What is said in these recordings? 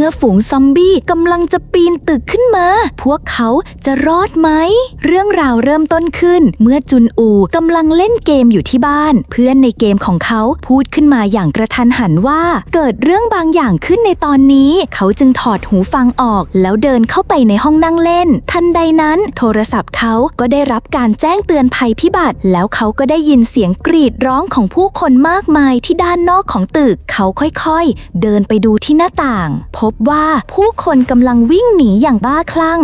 มื่อฝูงซอมบี้กำลังจะ ปีนตึกขึ้นมา พวกเขาจะรอดไหม เรื่องราวเริ่มต้นขึ้น เมื่อจุนอูกำลังเล่นเกมอยู่ที่บ้าน เพื่อนในเกมของเขาพูดขึ้นมาอย่างกระทันหันว่า เกิดเรื่องบางอย่างขึ้นในตอนนี้ เขาจึงถอดหูฟังออก แล้วเดินเข้าไปในห้องนั่งเล่น ทันใดนั้นโทรศัพท์เขาก็ได้รับการแจ้งเตือนภัยพิบัติ แล้วเขาก็ได้ยินเสียงกรีดร้องของผู้คนมากมายที่ด้านนอกของตึก เขาค่อยๆ เดินไปดูที่หน้าต่าง พบว่าผู้คนกำลังวิ่งหนีอย่างบ้าคลั่ง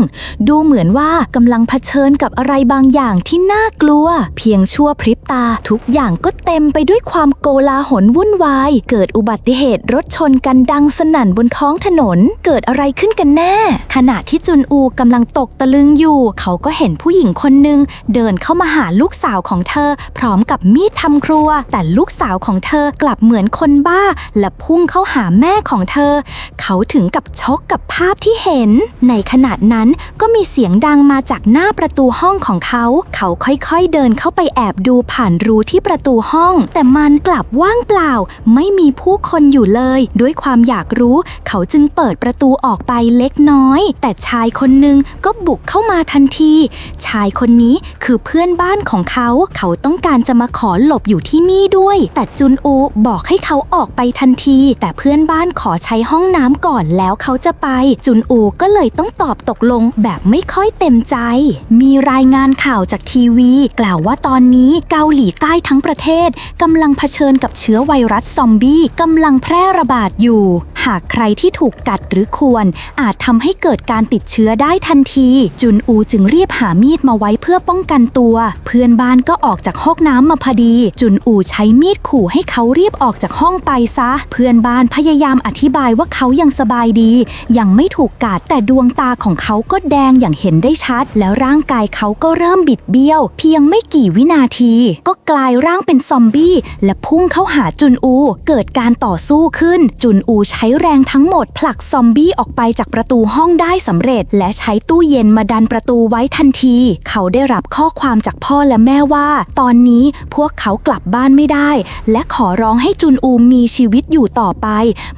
ดูเหมือนว่ากำลังเผชิญกับอะไรบางอย่างที่น่ากลัว เพียงชั่วพริบตา ทุกอย่างก็เต็มไปด้วยความโกลาหลวุ่นวาย เกิดอุบัติเหตุรถชนกันดังสนั่นบนท้องถนน เกิดอะไรขึ้นกันแน่ ขณะที่จุนอูกำลังตกตะลึงอยู่ เขาก็เห็นผู้หญิงคนหนึ่งเดินเข้ามาหาลูกสาวของเธอ พร้อมกับมีดทำครัว แต่ลูกสาวของเธอกลับเหมือนคนบ้า และพุ่งเข้าหาแม่ของเธอ เขาถึงกับช็อกกับภาพที่เห็นในขณะนั้นก็มีเสียงดังมาจากหน้าประตูห้องของเขา เขาค่อยๆเดินเข้าไปแอบดูผ่านรูที่ประตูห้อง แต่มันกลับว่างเปล่า ไม่มีผู้คนอยู่เลย ด้วยความอยากรู้ เขาจึงเปิดประตูออกไปเล็กน้อย แต่ชายคนหนึ่งก็บุกเข้ามาทันที ชายคนนี้คือเพื่อนบ้านของเขา เขาต้องการจะมาขอหลบอยู่ที่นี่ด้วย แต่จุนอูบอกให้เขาออกไปทันที แต่เพื่อนบ้านขอใช้ห้องน้ำก่อนแล้วเขาจะไป จุนอูก็็เลยต้องตอบตกลงแบบไม่ค่อยเต็มใจ มีรายงานข่าวจากทีวี กล่าวว่าตอนนี้เกาหลีใต้ทั้งประเทศกำลังเผชิญกับเชื้อไวรัสซอมบี้กำลังแพร่ระบาดอยู่ หากใครที่ถูกกัดหรือควร อาจทำให้เกิดการติดเชื้อได้ทันที จุนอูจึงรีบหามีดมาไว้เพื่อป้องกันตัว เพื่อนบ้านก็ออกจากห้องน้ำมาพอดี จุนอูใช้มีดขู่ให้เขารีบออกจากห้องไปซะ เพื่อนบ้านพยายามอธิบายว่าเขายังสบายดี ยังไม่ถูกกัดแต่แต่ดวงตาของเขาก็แดงอย่างเห็นได้ชัด แล้วร่างกายเขาก็เริ่มบิดเบี้ยว เพียงไม่กี่วินาที ก็กลายร่างเป็นซอมบี้และพุ่งเข้าหาจุนอู เกิดการต่อสู้ขึ้น จุนอูใช้แรงทั้งหมด ผลักซอมบี้ออกไปจากประตูห้องได้สำเร็จ และใช้ตู้เย็นมาดันประตูไว้ทันที เขาได้รับข้อความจากพ่อและแม่ว่า ตอนนี้พวกเขากลับบ้านไม่ได้ และขอร้องให้จุนอูมีชีวิตอยู่ต่อไป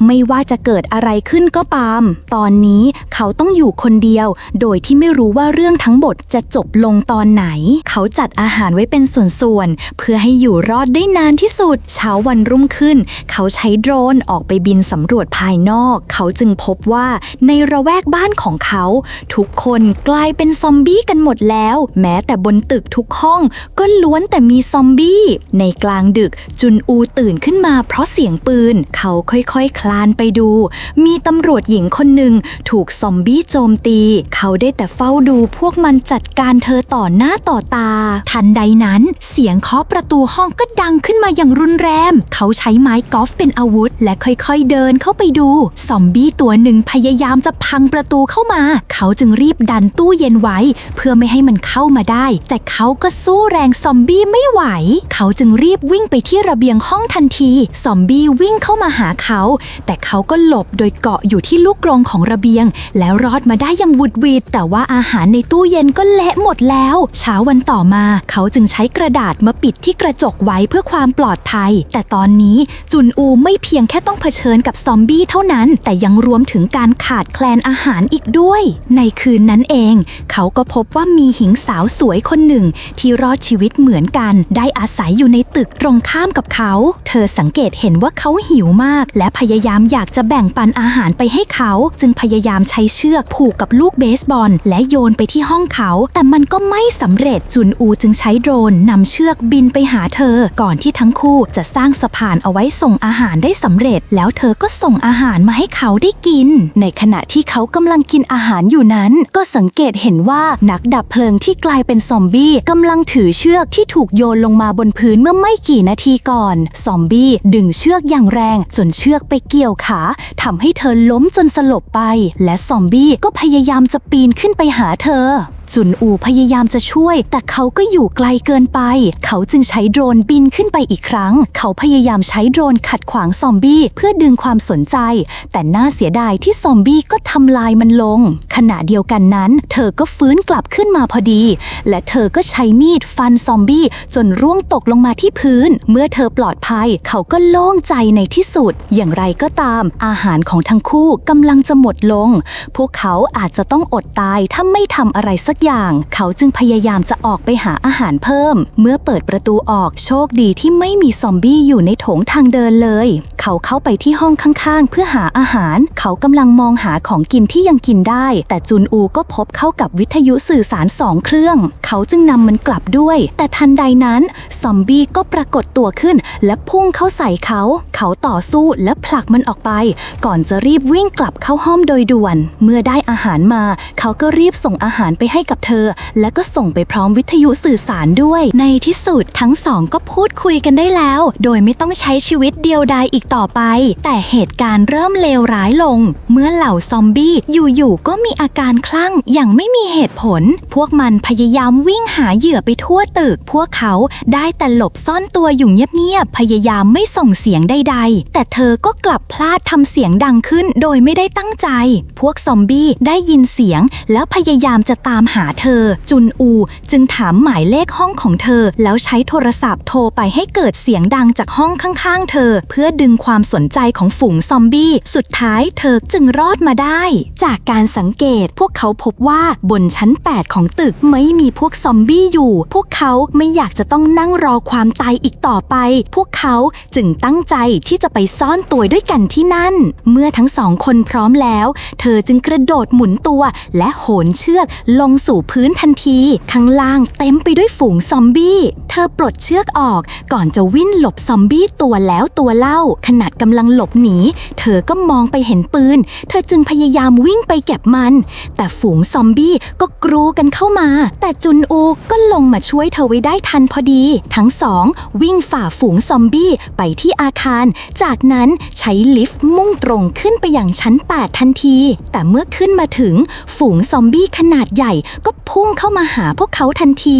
ไม่ว่าจะเกิดอะไรขึ้นก็ตาม ตอนนี้เขาาต้องอยู่คนเดียว โดยที่ไม่รู้ว่าเรื่องทั้งหมดจะจบลงตอนไหน เขาจัดอาหารไว้เป็นส่วนๆ เพื่อให้อยู่รอดได้นานที่สุด เช้าวันรุ่งขึ้น เขาใช้โดรนออกไปบินสำรวจภายนอก เขาจึงพบว่าในระแวกบ้านของเขา ทุกคนกลายเป็นซอมบี้กันหมดแล้ว แม้แต่บนตึกทุกห้องก็ล้วนแต่มีซอมบี้ ในกลางดึกจุนอูตื่นขึ้นมาเพราะเสียงปืน เขาค่อยๆคคลานไปดู มีตำรวจหญิงคนหนึ่งถูกซอมมบี้โจมตี เขาได้แต่เฝ้าดูพวกมันจัดการเธอต่อหน้าต่อตา ทันใดนั้น เสียงเคาะประตูห้องก็ดังขึ้นมาอย่างรุนแรง เขาใช้ไม้กอล์ฟเป็นอาวุธ และค่อยๆเดินเข้าไปดู ซอมบี้ตัวหนึ่งพยายามจะพังประตูเข้ามา เขาจึงรีบดันตู้เย็นไว้ เพื่อไม่ให้มันเข้ามาได้ แต่เขาก็สู้แรงซอมบี้ไม่ไหว เขาจึงรีบวิ่งไปที่ระเบียงห้องทันที ซอมบี้วิ่งเข้ามาหาเขา แต่เขาก็หลบโดยเกาะอยู่ที่ลูกกรงของระเบียงแล้วรอดมาได้อย่างบุดหวิดแต่ว่าอาหารในตู้เย็นก็เละหมดแล้ว เช้าวันต่อมา เขาจึงใช้กระดาษมาปิดที่กระจกไว้เพื่อความปลอดภัย แต่ตอนนี้จุนอูไม่เพียงแค่ต้องเผชิญกับซอมบี้เท่านั้น แต่ยังรวมถึงการขาดแคลนอาหารอีกด้วย ในคืนนั้นเอง เขาก็พบว่ามีหญิงสาวสวยคนหนึ่ง ที่รอดชีวิตเหมือนกัน ได้อาศัยอยู่ในตึกตรงข้ามกับเขา เธอสังเกตเห็นว่าเขาหิวมาก และพยายามอยากจะแบ่งปันอาหารไปให้เขา จึงพยายามใช้เชือกผูกกับลูกเบสบอล และโยนไปที่ห้องเขา แต่มันก็ไม่สำเร็จจุนอูจึงใช้โดรนนำเชือกบินไปหาเธอ ก่อนที่ทั้งคู่จะสร้างสะพานเอาไว้ส่งอาหารได้สำเร็จ แล้วเธอก็ส่งอาหารมาให้เขาได้กิน ในขณะที่เขากำลังกินอาหารอยู่นั้น ก็สังเกตเห็นว่านักดับเพลิงที่กลายเป็นซอมบี้กำลังถือเชือกที่ถูกโยนลงมาบนพื้นเมื่อไม่กี่นาทีก่อน ซอมบี้ดึงเชือกอย่างแรง จนเชือกไปเกี่ยวขาทำให้เธอล้มจนสลบไป และซอมบี้ก็พยายามจะปีนขึ้นไปหาเธอ จุนอูพยายามจะช่วย แต่เขาก็อยู่ไกลเกินไป เขาจึงใช้โดรนบินขึ้นไปอีกครั้ง เขาพยายามใช้โดรนขัดขวางซอมบี้เพื่อดึงความสนใจ แต่น่าเสียดายที่ซอมบี้ก็ทำลายมันลง ขณะเดียวกันนั้น เธอก็ฟื้นกลับขึ้นมาพอดี และเธอก็ใช้มีดฟันซอมบี้จนร่วงตกลงมาที่พื้น เมื่อเธอปลอดภัย เขาก็โล่งใจในที่สุด อย่างไรก็ตาม อาหารของทั้งคู่กำลังจะหมดลง พวกเขาอาจจะต้องอดตายถ้าไม่ทำอะไรสักอย่าง เขาจึงพยายามจะออกไปหาอาหารเพิ่ม เมื่อเปิดประตูออกโชคดีที่ไม่มีซอมบี้อยู่ในโถงทางเดินเลย เขาเข้าไปที่ห้องข้างๆ เพื่อหาอาหาร เขากำลังมองหาของกินที่ยังกินได้ แต่จุนอูก็พบเข้ากับวิทยุสื่อสารสองเครื่อง เขาจึงนำมันกลับด้วย แต่ทันใดนั้น ซอมบี้ก็ปรากฏตัวขึ้น และพุ่งเข้าใส่เขา เขาต่อสู้และผลักมันออกไป ก่อนจะรีบวิ่งกลับเข้าห้องโดยด่วน เมื่อได้อาหารมา เขาก็รีบส่งอาหารไปให้กับเธอ และก็ส่งไปพร้อมวิทยุสื่อสารด้วย ในที่สุดทั้งสองก็พูดคุยกันได้แล้ว โดยไม่ต้องใช้ชีวิตเดียวดายอีกต่อไป แต่เหตุการณ์เริ่มเลวร้ายลง เมื่อเหล่าซอมบี้อยู่ๆก็มีอาการคลั่งอย่างไม่มีเหตุผล พวกมันพยายามวิ่งหาเหยื่อไปทั่วตึก พวกเขาได้แต่หลบซ่อนตัวอยู่เงียบๆพยายามไม่ส่งเสียงใดๆ แต่เธอก็กลับพลาดทำเสียงดังขึ้นโดยไม่ได้ตั้งใจ พวกซอมบี้ได้ยินเสียง แล้วพยายามจะตามหาเธอ จุนอูจึงถามหมายเลขห้องของเธอ แล้วใช้โทรศัพท์โทรไปให้เกิดเสียงดังจากห้องข้างๆ เธอ เพื่อดึงความสนใจของฝูงซอมบี้ สุดท้ายเธอจึงรอดมาได้ จากการสังเกตพวกเขาพบว่าบนชั้น 8 ของตึกไม่มีพวกซอมบี้อยู่ พวกเขาไม่อยากจะต้องนั่งรอความตายอีกต่อไป พวกเขาจึงตั้งใจที่จะไปซ่อนตัวด้วยกันที่นั่น เมื่อทั้งสองคนพร้อมแล้ว เธอจึงกระโดดหมุนตัว และโหนเชือกลงสู่พื้นทันที ข้างล่างเต็มไปด้วยฝูงซอมบี้ เธอปลดเชือกออกก่อนจะวิ่งหลบซอมบี้ตัวแล้วตัวเล่าขนาดกำลังหลบหนี เธอก็มองไปเห็นปืน เธอจึงพยายามวิ่งไปเก็บมัน แต่ฝูงซอมบี้ก็กรูกันเข้ามา แต่จุนอูก็ลงมาช่วยเธอไว้ได้ทันพอดี ทั้งสองวิ่งฝ่าฝูงซอมบี้ไปที่อาคาร จากนั้นใช้ลิฟต์มุ่งตรงขึ้นไปอย่างชั้น 8 ทันที แต่เมื่อขึ้นมาถึง ฝูงซอมบี้ขนาดใหญ่ก็พุ่งเข้ามาหาพวกเขาทันที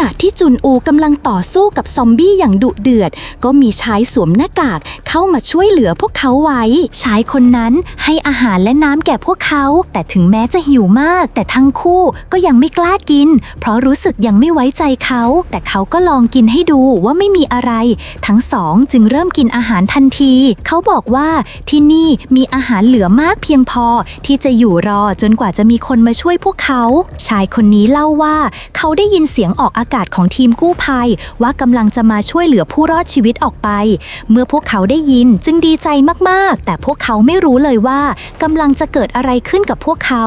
ณะที่จุนอูกำลังต่อสู้กับซอมบี้อย่างดุเดือด ก็มีชายสวมหน้ากากเข้ามาช่วยเหลือพวกเขาไว้ ชายคนนั้นให้อาหารและน้ำแก่พวกเขา แต่ถึงแม้จะหิวมาก แต่ทั้งคู่ก็ยังไม่กล้ากิน เพราะรู้สึกยังไม่ไว้ใจเขา แต่เขาก็ลองกินให้ดูว่าไม่มีอะไร ทั้งสองจึงเริ่มกินอาหารทันที เขาบอกว่าที่นี่มีอาหารเหลือมากเพียงพอ ที่จะอยู่รอจนกว่าจะมีคนมาช่วยพวกเขา ชายคนนี้เล่าว่า เขาได้ยินเสียงออกอากาศของทีมกู้ภัย ว่ากำลังจะมาช่วยเหลือผู้รอดชีวิตออกไป เมื่อพวกเขาได้ยินจึงดีใจมากๆ แต่พวกเขาไม่รู้เลยว่ากำลังจะเกิดอะไรขึ้นกับพวกเขา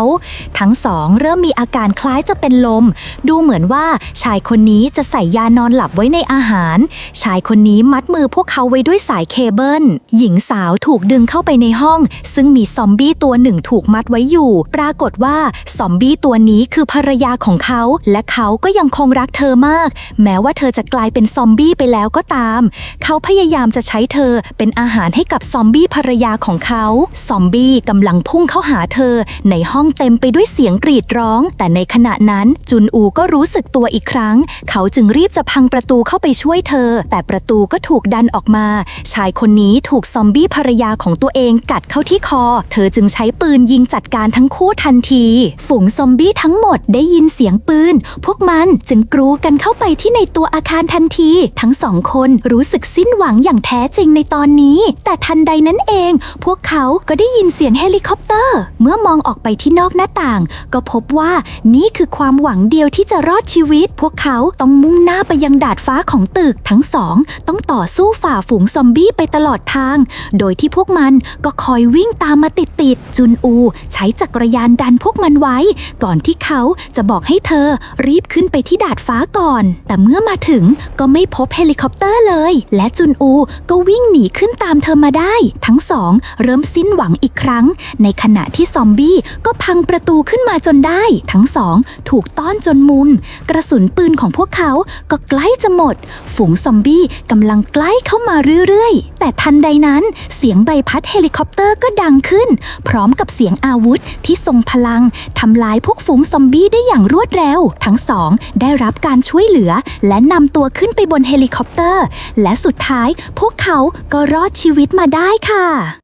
ทั้งสองเริ่มมีอาการคล้ายจะเป็นลม ดูเหมือนว่าชายคนนี้จะใส่ยานอนหลับไว้ในอาหาร ชายคนนี้มัดมือพวกเขาไว้ด้วยสายเคเบิล หญิงสาวถูกดึงเข้าไปในห้อง ซึ่งมีซอมบี้ตัวหนึ่งถูกมัดไว้อยู่ ปรากฏว่าซอมบี้ตัวนี้คือภรรยาของเขา และเขาก็ยังคงรักเธอมาก แม้ว่าเธอจะกลายเป็นซอมบี้ไปแล้วก็ตาม เขาพยายามจะใช้เธอเป็นอาหารให้กับซอมบี้ภรรยาของเขา ซอมบี้กำลังพุ่งเข้าหาเธอ ในห้องเต็มไปด้วยเสียงกรีดร้อง แต่ในขณะนั้นจุนอูก็รู้สึกตัวอีกครั้ง เขาจึงรีบจะพังประตูเข้าไปช่วยเธอ แต่ประตูก็ถูกดันออกมา ชายคนนี้ถูกซอมบี้ภรรยาของตัวเองกัดเข้าที่คอ เธอจึงใช้ปืนยิงจัดการทั้งคู่ทันที ฝูงซอมบี้ทั้งหมดได้ยินเสียงปืน พวกมันจึงกรูกันเข้าไปที่ในตัวอาคารทันที ทั้งสองคนรู้สึกสิ้นหวังอย่างแท้จริงในตอนนี้ แต่ทันใดนั้นเอง พวกเขาก็ได้ยินเสียงเฮลิคอปเตอร์ เมื่อมองออกไปที่นอกหน้าต่าง ก็พบว่านี่คือความหวังเดียวที่จะรอดชีวิต พวกเขาต้องมุ่งหน้าไปยังดาดฟ้าของตึกทั้งสอง ต้องต่อสู้ฝ่าฝูงซอมบี้ไปตลอดทาง โดยที่พวกมันก็คอยวิ่งตามมาติดๆจุนอู ใช้จักรยานดันพวกมันไว้ ก่อนที่เขาจะบอกให้เธอรีบขึ้นไปที่ดาดฟ้าฟ้าก่อน แต่เมื่อมาถึงก็ไม่พบเฮลิคอปเตอร์เลย และจุนอูก็วิ่งหนีขึ้นตามเธอมาได้ ทั้งสองเริ่มสิ้นหวังอีกครั้ง ในขณะที่ซอมบี้ก็พังประตูขึ้นมาจนได้ ทั้งสองถูกต้อนจนมุม กระสุนปืนของพวกเขาก็ใกล้จะหมด ฝูงซอมบี้กำลังใกล้เข้ามาเรื่อยๆ แต่ทันใดนั้นเสียงใบพัดเฮลิคอปเตอร์ก็ดังขึ้น พร้อมกับเสียงอาวุธที่ทรงพลังทำลายพวกฝูงซอมบี้ได้อย่างรวดเร็ว ทั้งสองได้รับการช่วยเหลือ และนำตัวขึ้นไปบนเฮลิคอปเตอร์ และสุดท้ายพวกเขาก็รอดชีวิตมาได้ค่ะ